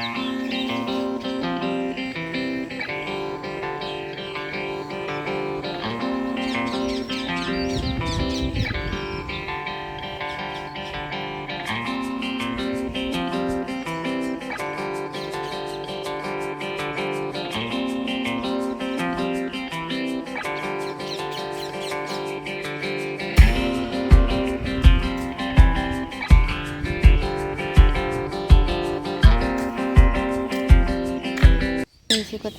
Bye.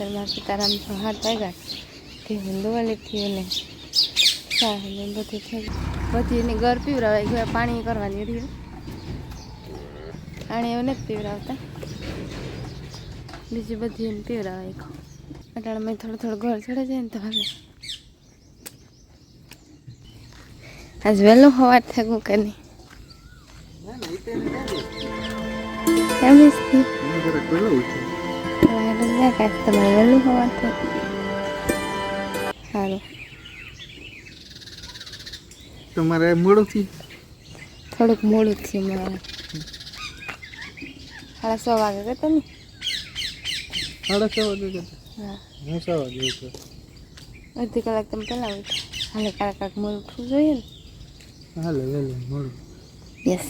સિકોતરમાં Sitaram હાથ વાગ્યા તે હિન્દુવાલી થયું ને સાહેબ બધું થઈ બધી એની ઘર પીવરાવાય ગયા પાણી કરવાની રહ્યું પાણી એવું નથી પીવરાવતા. બીજી બધી એને પીવરાવાય ગયું અટાણામાં થોડું થોડું ઘર ચડે જાય ને તો હવે. આજ વહેલું હોવા થયું કે નહીં? એમ જ ના કાંઈ તમારે વહેલું હોવા થયું સારું તમારે મોડુંથી થોડુંક મોડું થયું મારે સાડા સો વાગે કરતો ને સાડા છ વાગે કરતા હા હું છ વાગે ઉઠ્યો અડધી કલાક તમે પહેલાં ઉઠો હાલે કાંક મોડું ઉઠવું જોઈએ ને હાલે વહેલું મોડું યસ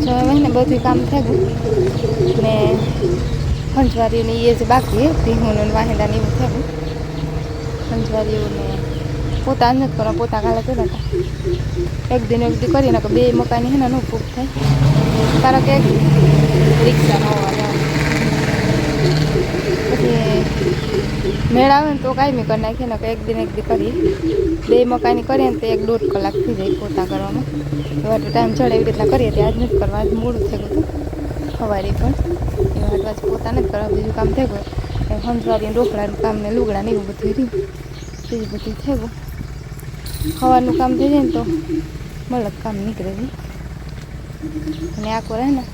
જો હવે ને બધું કામ થઈ ગયું. ને ખંજવારીઓને એ જ બાકી ભીહોનું વાહેડાને એવું થયું. ખંજવારીઓને પોતા જ કરો પોતા ગાળા કર્યા હતા. એક દિન એક દી કરીને કે બે મકાની હે ને નું ફૂક થાય. તારા કે રિક્ષા જાવ પછી મેળ આવે ને તો કાંઈ કરી નાખીએ ને એક દિન એક દી કરી. બે મકાની કરીએ ને તો એક દોઢ કલાક થઈ જાય પોતા કરવામાં એવા ટાઈમ ચડે એવી રીતના કરીએ, ત્યાં આજ નથી કરવા, આજ મોડું થઈ ગયું હતું સવારે પણ. એવા પાછું પોતા નથી કરવા, બીજું કામ થઈ ગયું. એમ હંસવારી રોકડાનું કામ ને લુગડા ને એવું બધું રહ્યું બીજું બધું થઈ ગયું. સવારનું કામ થઈ જાય ને તો મલક કામ નીકળે છે અને આખો રહે ને,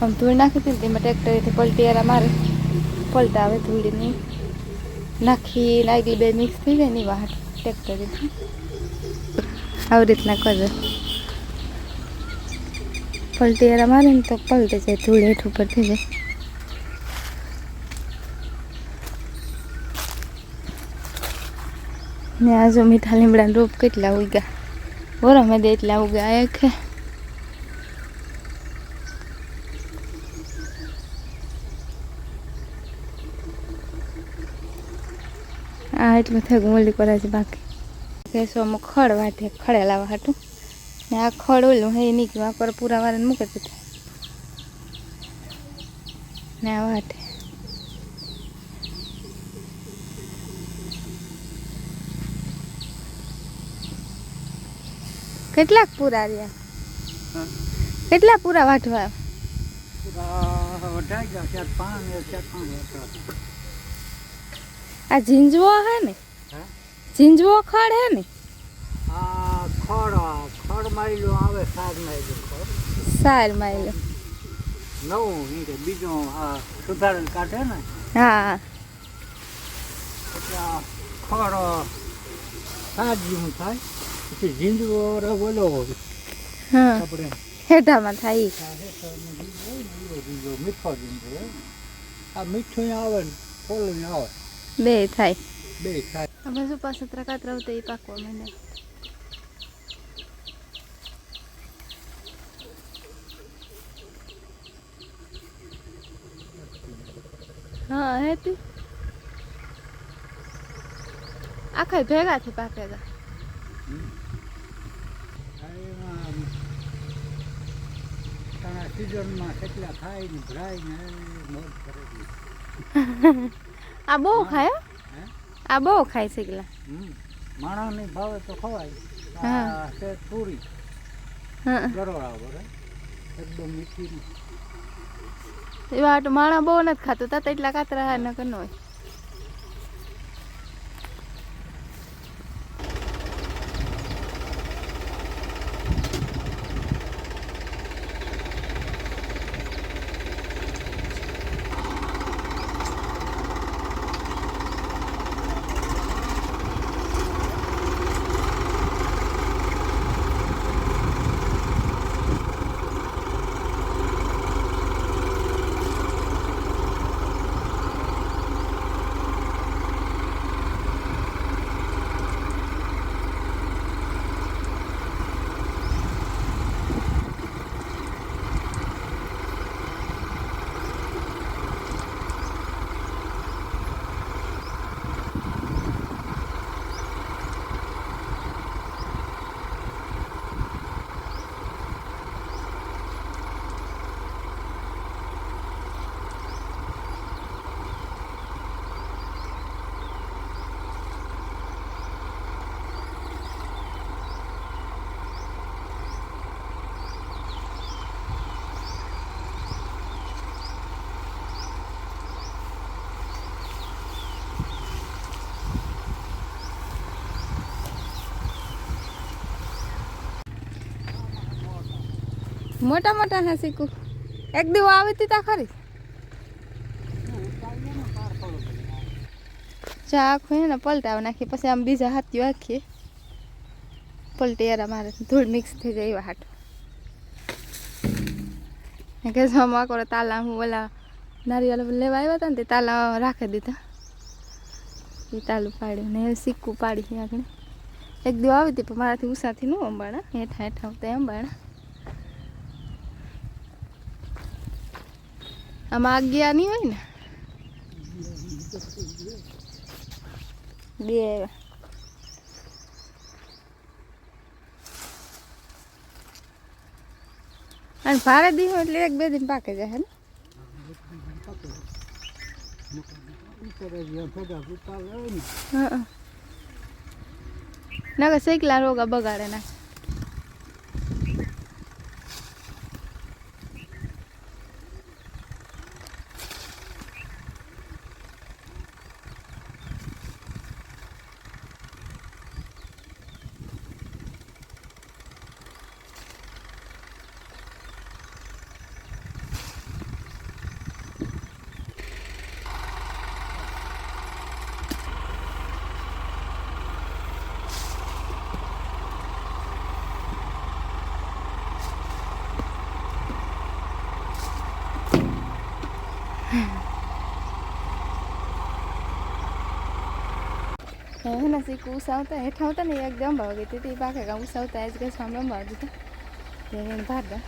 આમ ધૂળ નાખી હતી ને તેમાં ટ્રેક્ટરેથી પલટી એરા મારે. પલટા આવે ધૂળીની નાખી લાગી બે મિક્સ થઈ જાય ને વાહટ ટ્રેક્ટરેથી આવી રીતના કરે. પલટી એરા મારે ને તો પલટે જાય, ધૂળ હેઠ ઉપર થઈ જાય. ને આ જો મીઠા લીમડાના રોપ કેટલા ઉગ્યા. વરમે દે એટલા ઉગ્યા એક આ એટલું થયું ગયું કરે છે બાકી. ભેંસોમાં ખડ વાટે ખડેલા વાટું ને આ ખડ ઓલું હે નીકળ્યું આ પર પૂરા વાળાને મૂકે દીધા ને આ વાટે કેટલાક પૂરા રહ્યા? કેટલા પૂરા વાટવા આ ઝીંઝવો હે ને? ઝીંઝવો ખડ હે ને? ખડ ખડ મારેલું આવે સાગ મારેલું સાર માયલો. નવું બીજું આ સુધારણ કાઢે ને? હા ખડ સાગ જેવું થાય પછી ઝીંડવો બોલો હા. આપણે હેઠામાં થાય મીઠો ઝીંડવો આ મીઠું આવે ને ફોલું આવે. બે થાય. બે થાય. અમે શું પાછું ત્રકાત રહું તો એ પાકવા માંડે. હા હેતી આખા ભેગાથી થી પાકે તા સિઝનમાં કેટલા થાય ને ભરાય ને મોજ કરેલી આ બહુ ખાય હો. આ બહુ ખાય છે પેલા હમ. માણસને ભાવે તો ખવાય. હા. છે પૂરી હા. ગરોળા બરાબર એકદમ મીઠી. એવા માણા બહુ નથી ખાતું. તા એટલા કાતરા હા કરનો ન હોય. મોટા મોટા હે શીખું. એક દિવસ આવી હતી તા ખરી? ચા આખું એને પલટાવી નાખીએ પછી આમ બીજા હાથીઓ આખીએ પલટી યાર મારે ધૂળ મિક્સ થઈ જાય એવા હાટ. કે જમા કરો તાલા હું ઓલા નારિયેળ લેવા આવ્યા હતા ને તે તાલા રાખી દીધા. એ તાલું પાડ્યું ને સિક્કું પાડી આગળ. એક દિવસ આવી હતી પણ મારાથી ઉષાથી ન અંબાણા, હેઠા હેઠા આવતા અંબાણા. આમાં આગિયા નહીં હોય ને? બે આવ્યા અને ભારે દી હોય એટલે એક બે દિન પાકે જાય ને? ના શેકલા રોગા બગાડે ના. હે ને શીખ ઉસાવતા હેઠા આવતા ને એકદમ ભાવ ગઈ હતી પાકે ગા ઉસાવતા આજ કે સામે અંબાવ દીધા એને ભાગા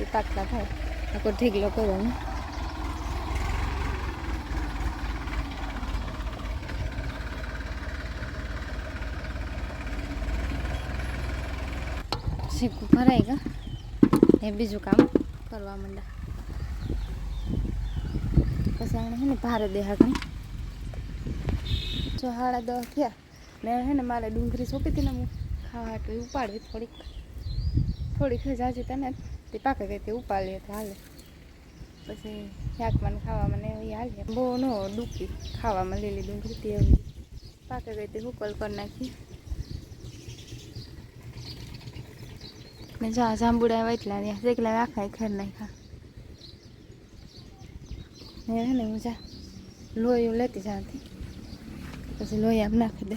એ પાકતા થાય આખો ઢીકલો કર્યો ને શીખું ભરાઈ ગયા એ બીજું કામ કરવા માંડ્યા પછી એને હે ને ભારે દેહા ગઈ જો સાડા દસ થયા. ને હે ને મારે ડુંગળી સોંપી હતી ને હું ખાવા હાટું ઉપાડવી થોડીક. થોડીક જાજી તને તે પાકે ગઈ તે ઉપાડીએ તો હાલે. પછી શાકમાં ખાવામાં ને એ હાલે. બહુ ન ડૂકી ખાવામાં લીલી ડુંગળી તે એવી. પાકે ગઈ તે હુકલ કરી નાખી. ને જા, જાંબુડા વૈટલા ત્યાં શેકલા આખા ખેર નાખ્યા. ને હે ને હું જા લોહી લેતી જાતી. પછી લોહી આમ નાખી દે.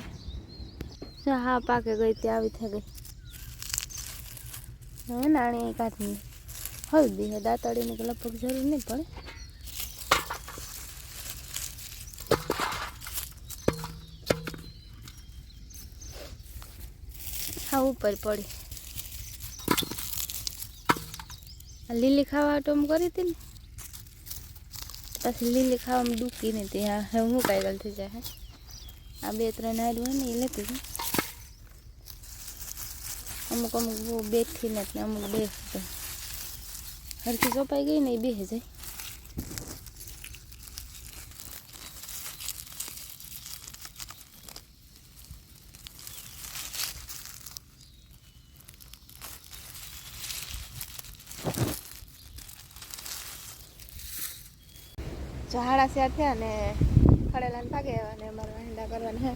હા, પાકે ગઈ તે આવી થઈ ગઈ. હવે નાણી કાઢી હળદી હે, દાંતડીની કે લગભગ જરૂર નહીં પડે. હા, ઉપર પડી. લીલી ખાવા ટોમ કરી હતી ને. પછી લીલી ખાવામાં દુખી ને ત્યાં હવે હું કાંઈ ગલ થઈ જાય આ બે ત્રણ હાડું હોય ને એ લેતી હતી અમુક અમુક બહુ બેઠી નથી અમુક બે હરખી ચોપાઈ ગઈ ને એ બે જાય. ઝાડા સ્યા થયા ને ખડેલા ભાગે અને અમારે વાંડા કરવાના હે.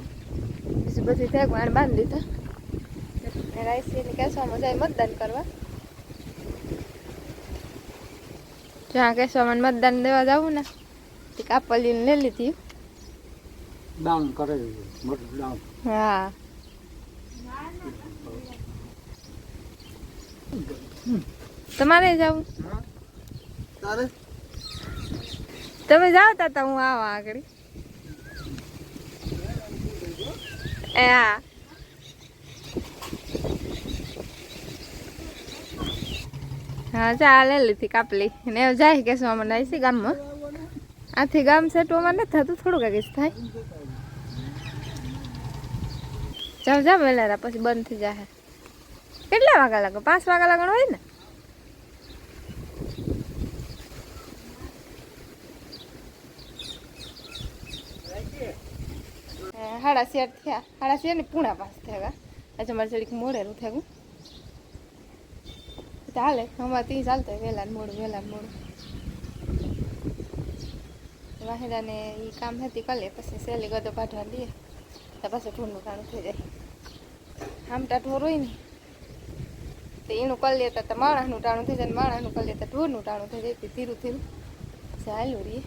બીજું બધું થાય વાણ બાંધી દીધા. ને કેસવામાં જાય મતદાન કરવા. જ્યાં કેસવામાં મતદાન દેવા જવું ને તે કાપલીને લઈ લીધી. કરે મોટું હા. તમારે જવું? તારે? તમે જાઓ તા તા હું આવા આગળ. એ હા હા ચાલે લીધી કાપલી. ને જાય કે શું મને આવી ગામમાં? આથી ગામ સેટવામાં નથી થતું, થોડુંક આગળ થાય. જાવ જાવ વેલારા પછી બંધ થઈ જાય કેટલા વાગ્યા લાગે? પાંચ વાગ્યા લાગણ હોય ને? સાડા શેર થયા. સાડા શેર ને પૂણા પાસ થયા આજે મારે જરીક મોડેલું થયું. ચાલે અમારે ત્યાં ચાલતા વહેલા મોડું વહેલા મોડું. વાહેદાને એ કામ હતી કલે, પછી સહેલી ગદો કાઢવા દઈએ. તો પાછું ઢોરનું કાણું થઈ જાય. આમટા ઢોર હોય ને, તો એનું કરી લેતા તો માણસનું ટાણું થઈ જાય માણસનું કરી લેતા ઢોરનું ટાણું થઈ જાય. તે ધીરું ધીરું ચાલુ રહીએ